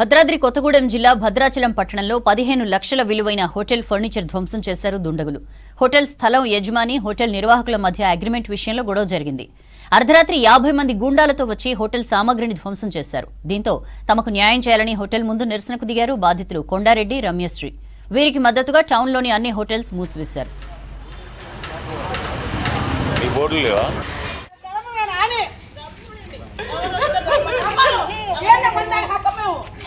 భద్రాద్రి కొత్తగూడెం జిల్లా భద్రాచలం పట్టణంలో పదిహేను లక్షల విలువైన హోటల్ ఫర్నిచర్ ధ్వంసం చేశారు దుండగులు. హోటల్ స్థలం యజమాని హోటల్ నిర్వాహకుల మధ్య అగ్రిమెంట్ విషయంలో గొడవ జరిగింది. అర్ధరాత్రి యాభై మంది గూండాలతో వచ్చి హోటల్ సామగ్రిని ధ్వంసం చేశారు. దీంతో తమకు న్యాయం చేయాలని హోటల్ ముందు నిరసనకు దిగారు బాధితులు కొండారెడ్డి రమ్యశ్రీ. వీరికి మద్దతుగా టౌన్లోని అన్ని హోటల్స్ మూసివేశారు.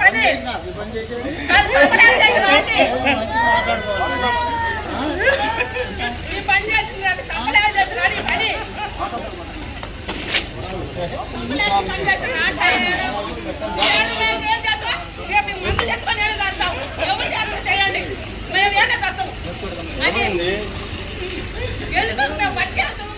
పని. చేయండి. మేము ఏంటో ఎందుకు మేము బతికేస్తాము?